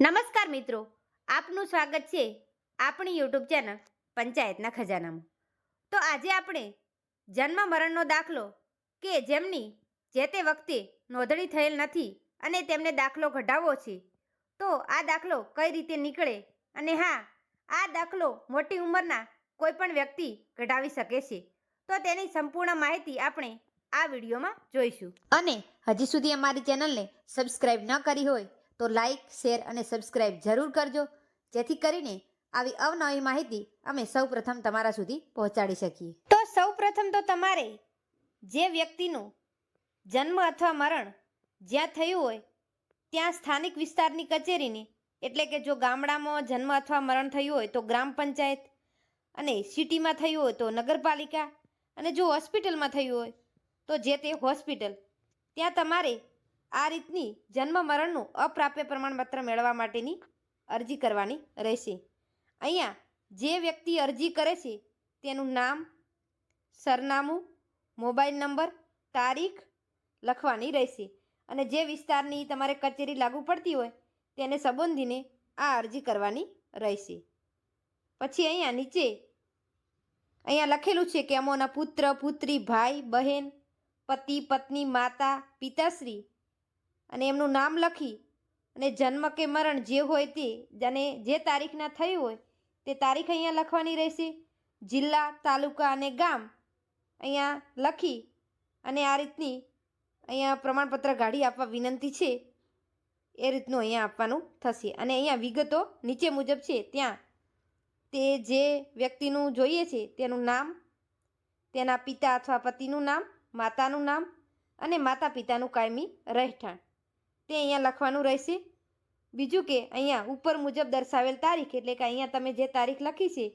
નમસ્કાર મિત્રો, આપનું સ્વાગત છે આપણી યુટ્યુબ ચેનલ પંચાયતના ખજાનામાં. તો આજે આપણે જન્મ મરણનો દાખલો કે જેમની જે તે વખતે નોંધણી થયેલ નથી અને તેમને દાખલો કઢાવવો છે, તો આ દાખલો કઈ રીતે નીકળે અને હા, આ દાખલો મોટી ઉંમરના કોઈપણ વ્યક્તિ કઢાવી શકે છે. તો તેની સંપૂર્ણ માહિતી આપણે આ વિડીયોમાં જોઈશું. અને હજી સુધી અમારી ચેનલને સબસ્ક્રાઈબ ન કરી હોય તો લાઇક શેર અને સબસ્ક્રાઇબ જરૂર કરજો. જેથી કરીને આવી અવનવી માહિતી અમે સૌપ્રથમ તમારા સુધી પહોંચાડી શકીએ. તો સૌપ્રથમ તો તમારે જે વ્યક્તિનું જન્મ અથવા મરણ જ્યાં થયું હોય, ત્યાં સ્થાનિક વિસ્તારની કચેરીની, એટલે કે જો ગામડામાં જન્મ અથવા મરણ થયું હોય, તો ગ્રામ પંચાયત અને સિટીમાં થયું હોય, તો નગરપાલિકા અને જો હોસ્પિટલમાં થયું હોય, તો જે તે હોસ્પિટલ, ત્યાં તમારે આ રીતની જન્મ મરણનું અપ્રાપ્ય પ્રમાણપત્ર મેળવવા માટેની અરજી કરવાની રહેશે. અહીંયા જે વ્યક્તિ અરજી કરે છે, તેનું નામ, સરનામું, મોબાઈલ નંબર, તારીખ લખવાની રહેશે અને જે વિસ્તારની તમારે કચેરી લાગુ પડતી હોય તેને સંબોધીને આ અરજી કરવાની રહેશે. પછી અહીંયા નીચે, અહીંયા લખેલું છે કે અમોના પુત્ર, પુત્રી, ભાઈ, બહેન, પતિ, પત્ની, માતા, પિતાશ્રી અને એમનું નામ લખી અને જન્મ કે મરણ જે હોય તે અને જે તારીખના થયું હોય, તે તારીખ અહીંયા લખવાની રહેશે. જિલ્લા, તાલુકા અને ગામ અહીંયા લખી અને આ રીતની અહીંયા પ્રમાણપત્ર ગાડી આપવા વિનંતી છે. એ રીતનું અહીંયા આપવાનું થશે. અને અહીંયા વિગતો નીચે મુજબ છે. ત્યાં તે જે વ્યક્તિનું જોઈએ છે, તેનું નામ, તેના પિતા અથવા પતિનું નામ, માતાનું નામ અને માતા પિતાનું કાયમી રહેઠાણ. તે અહીંયા લખવાનું રહેશે. બીજું કે અહીંયા ઉપર મુજબ દર્શાવેલ તારીખ એટલે કે અહીંયા તમે જે તારીખ લખી છે,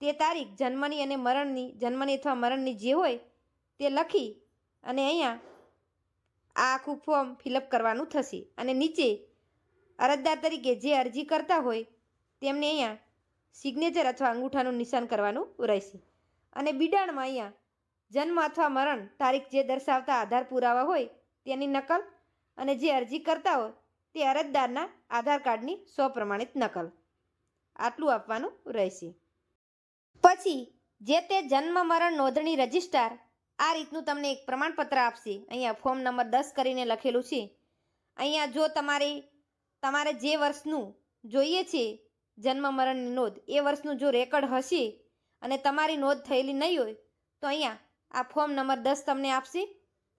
તે તારીખ જન્મની અને મરણની, જન્મની અથવા મરણની જે હોય તે લખી અને અહીંયા આ આખું ફોર્મ ફિલઅપ કરવાનું થશે. અને નીચે અરજદાર તરીકે જે અરજી કરતા હોય તેમને અહીંયા સિગ્નેચર અથવા અંગૂઠાનું નિશાન કરવાનું રહેશે. અને બિડાણમાં અહીંયા જન્મ અથવા મરણ તારીખ જે દર્શાવતા આધાર પુરાવા હોય તેની નકલ અને જે અરજી કરતા હોય તે અરજદારના આધાર કાર્ડની સ્વપ્રમાણિત નકલ. આટલું આપવાનું રહેશે. પછી, જે તે જન્મ મરણ નોંધણી રજિસ્ટ્રાર, આ રીતનું તમને એક પ્રમાણપત્ર આપશે. અહીંયા ફોર્મ નંબર દસ કરીને લખેલું છે. અહીંયા જો તમારે તમારે જે વર્ષનું જોઈએ છે જન્મ મરણની નોંધ, એ વર્ષનું જો રેકર્ડ હશે અને તમારી નોંધ થયેલી નહીં હોય, તો અહીંયા આ ફોર્મ નંબર દસ તમને આપશે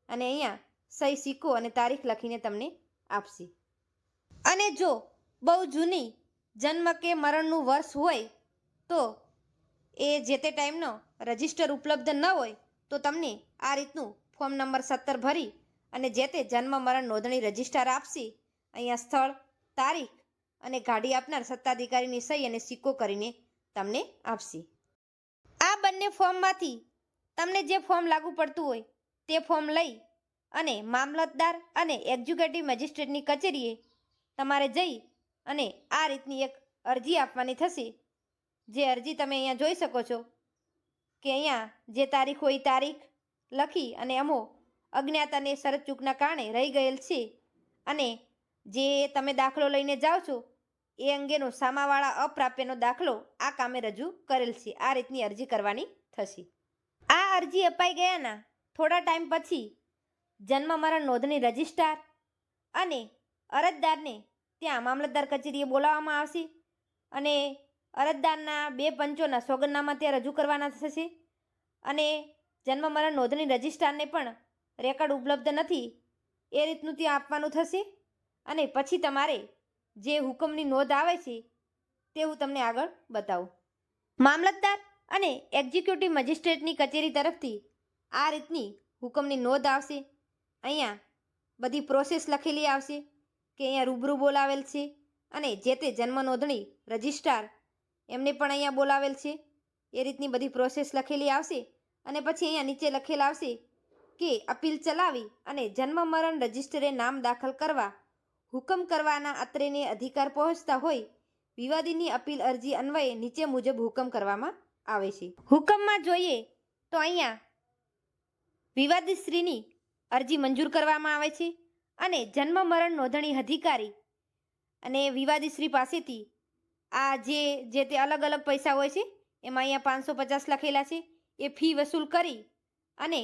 અને અહીંયા સહી સિક્કો અને તારીખ લખીને તમને આપશે. અને જો બહુ જૂની જન્મ કે મરણનું વર્ષ હોય, તો એ જે તે ટાઈમનો રજિસ્ટર ઉપલબ્ધ ન હોય, તો તમને આ રીતનું ફોર્મ નંબર સત્તર ભરી અને જે તે જન્મ, મરણ નોંધણી રજિસ્ટર આપશે. અહીંયા સ્થળ, તારીખ અને ગાડી આપનાર સત્તાધિકારીની સહી અને સિક્કો કરીને તમને આપશે. આ બંને ફોર્મમાંથી તમને જે ફોર્મ લાગુ પડતું હોય, તે ફોર્મ લઈ અને મામલતદાર અને એક્ઝિક્યુટિવ મેજિસ્ટ્રેટની કચેરીએ તમારે જઈ અને આ રીતની એક અરજી આપવાની થશે. જે અરજી તમે અહીંયા જોઈ શકો છો કે અહીંયા જે તારીખ હોય તારીખ લખી અને અમો અજ્ઞાત અને શરત ચૂકના કારણે રહી ગયેલ છે. અને જે તમે દાખલો લઈને જાઓ છો, એ અંગેનો સામાવાળા અપ્રાપ્યનો દાખલો આ કામે રજૂ કરેલ છે. આ રીતની અરજી કરવાની થશે. આ અરજી અપાઈ ગયાના થોડા ટાઈમ પછી જન્મ મરણ નોંધણી રજિસ્ટ્રાર અને અરજદારને ત્યાં મામલતદાર કચેરીએ બોલાવવામાં આવશે અને અરજદારના બે પંચોના સોગંદનામા ત્યાં રજૂ કરવાના થશે અને જન્મ મરણ નોંધણી રજિસ્ટ્રારને પણ રેકર્ડ ઉપલબ્ધ નથી એ રીતનું ત્યાં આપવાનું થશે અને પછી તમારે જે હુકમની નોંધ આવે છે તે હું તમને આગળ બતાવું. મામલતદાર અને એક્ઝિક્યુટિવ મજિસ્ટ્રેટની કચેરી તરફથી આ રીતની હુકમની નોંધ આવશે. અહીંયા બધી પ્રોસેસ લખેલી આવશે કે અહીંયા રૂબરૂ બોલાવેલ છે અને જે તે જન્મ નોંધણી રજિસ્ટ્રાર એમને પણ અહીંયા બોલાવેલ છે. એ રીતની બધી પ્રોસેસ લખેલી આવશે અને પછી અહીંયા નીચે લખેલ આવશે કે અપીલ ચલાવી અને જન્મ મરણ રજિસ્ટરે નામ દાખલ કરવા, હુકમ કરવાના અત્રેને અધિકાર પહોંચતા હોય વિવાદીની અપીલ અરજી અન્વયે નીચે મુજબ હુકમ કરવામાં આવે છે. હુકમમાં જોઈએ તો અહીંયા વિવાદિત શ્રીની અરજી મંજૂર કરવામાં આવે છે અને જન્મ મરણ નોંધણી અધિકારી અને વિવાદીશ્રી પાસેથી આ જે જે તે અલગ અલગ પૈસા હોય છે, એમાં અહીંયા પાંચસો પચાસ લખેલા છે, એ ફી વસૂલ કરી અને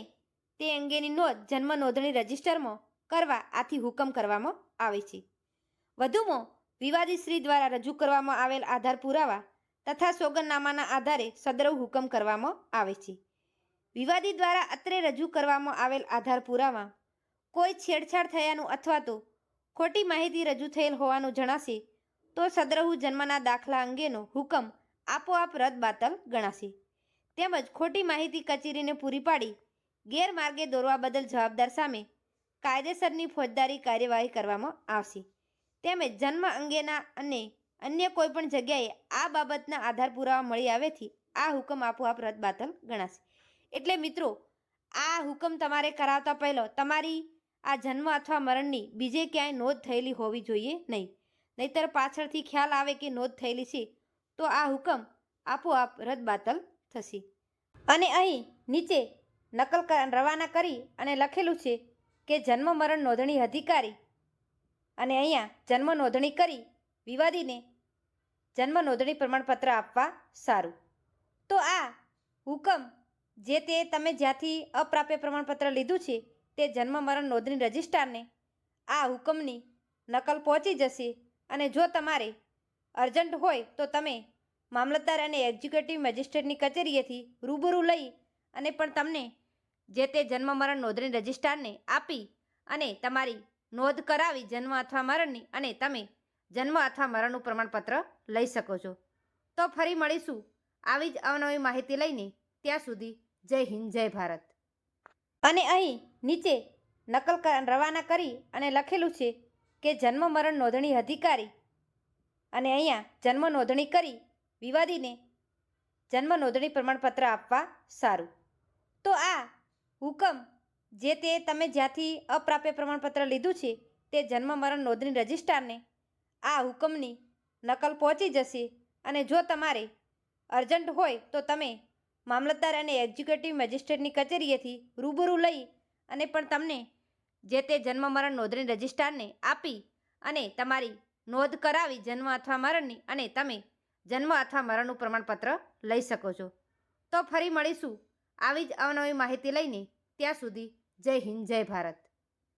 તે અંગેની નોંધ જન્મ નોંધણી રજિસ્ટરમાં કરવા આથી હુકમ કરવામાં આવે છે. વધુમાં, વિવાદીશ્રી દ્વારા રજૂ કરવામાં આવેલ આધાર પુરાવા તથા સોગંદનામાના આધારે સદરવ હુકમ કરવામાં આવે છે. વિવાદી દ્વારા અત્રે રજૂ કરવામાં આવેલ આધાર પુરાવા, કોઈ છેડછાડ થયાનું અથવા તો ખોટી માહિતી રજૂ થયેલ હોવાનું જણાશે, તો સદરહુ જન્મના દાખલા અંગેનો હુકમ આપોઆપ રદ બાતલ ગણાશે. તેમજ ખોટી માહિતી કચેરીને પૂરી પાડી, ગેરમાર્ગે દોરવા બદલ જવાબદાર સામે કાયદેસરની ફોજદારી કાર્યવાહી કરવામાં આવશે. તેમજ જન્મ અંગેના અને અન્ય કોઈપણ જગ્યાએ આ બાબતના આધાર પુરાવા મળી આવેથી આ હુકમ આપોઆપ રદ બાતલ ગણાશે. એટલે મિત્રો, આ હુકમ તમારે કરાવતા પહેલો, તમારી આ જન્મ અથવા મરણની બીજે ક્યાંય નોંધ થયેલી હોવી જોઈએ નહીં. નહીતર પાછળથી ખ્યાલ આવે કે નોંધ થયેલી છે, તો આ હુકમ આપોઆપ રદબાતલ થશે. અને અહીં નીચે નકલ રવાના કરી અને લખેલું છે કે જન્મ મરણ નોંધણી અધિકારી અને અહીંયા જન્મ નોંધણી કરી વિવાદીને જન્મ નોંધણી પ્રમાણપત્ર આપવા સારું. તો આ હુકમ જે તે તમે જ્યાંથી અપ્રાપ્ય પ્રમાણપત્ર લીધું છે, તે જન્મ મરણ નોંધણી રજિસ્ટ્રારને આ હુકમની નકલ પહોંચી જશે અને જો તમારે અર્જન્ટ હોય તો તમે મામલતદાર અને એક્ઝિક્યુટિવ મેજિસ્ટ્રેટની કચેરીએથી રૂબરૂ લઈ અને પણ તમને જે તે જન્મ મરણ નોંધણી રજિસ્ટ્રારને આપી અને તમારી નોંધ કરાવી જન્મ અથવા મરણની અને તમે જન્મ અથવા મરણનું પ્રમાણપત્ર લઈ શકો છો. તો ફરી મળીશું આવી જ અવનવી માહિતી લઈને ત્યાં સુધી જય હિન્દ, જય ભારત. અને અહીં નીચે નકલ રવાના કરી અને લખેલું છે કે જન્મ મરણ નોંધણી અધિકારી અને અહીંયા જન્મ નોંધણી કરી વિવાદીને જન્મ નોંધણી પ્રમાણપત્ર આપવા સારું. તો આ હુકમ જે તે તમે જ્યાંથી અપ્રાપ્ય પ્રમાણપત્ર લીધું છે તે જન્મ મરણ નોંધણી રજિસ્ટ્રારને આ હુકમની નકલ પહોંચી જશે અને જો તમારે અર્જન્ટ હોય તો તમે મામલતદાર અને એક્ઝિક્યુટિવ મેજિસ્ટ્રેટની કચેરીએથી રૂબરૂ લઈ અને પણ તમને જે તે જન્મ મરણ નોંધણી રજિસ્ટ્રારને આપી અને તમારી નોંધ કરાવી જન્મ અથવા મરણની અને તમે જન્મ અથવા મરણનું પ્રમાણપત્ર લઈ શકો છો. તો ફરી મળીશું આવી જ અવનવી માહિતી લઈને ત્યાં સુધી જય હિન્દ, જય ભારત.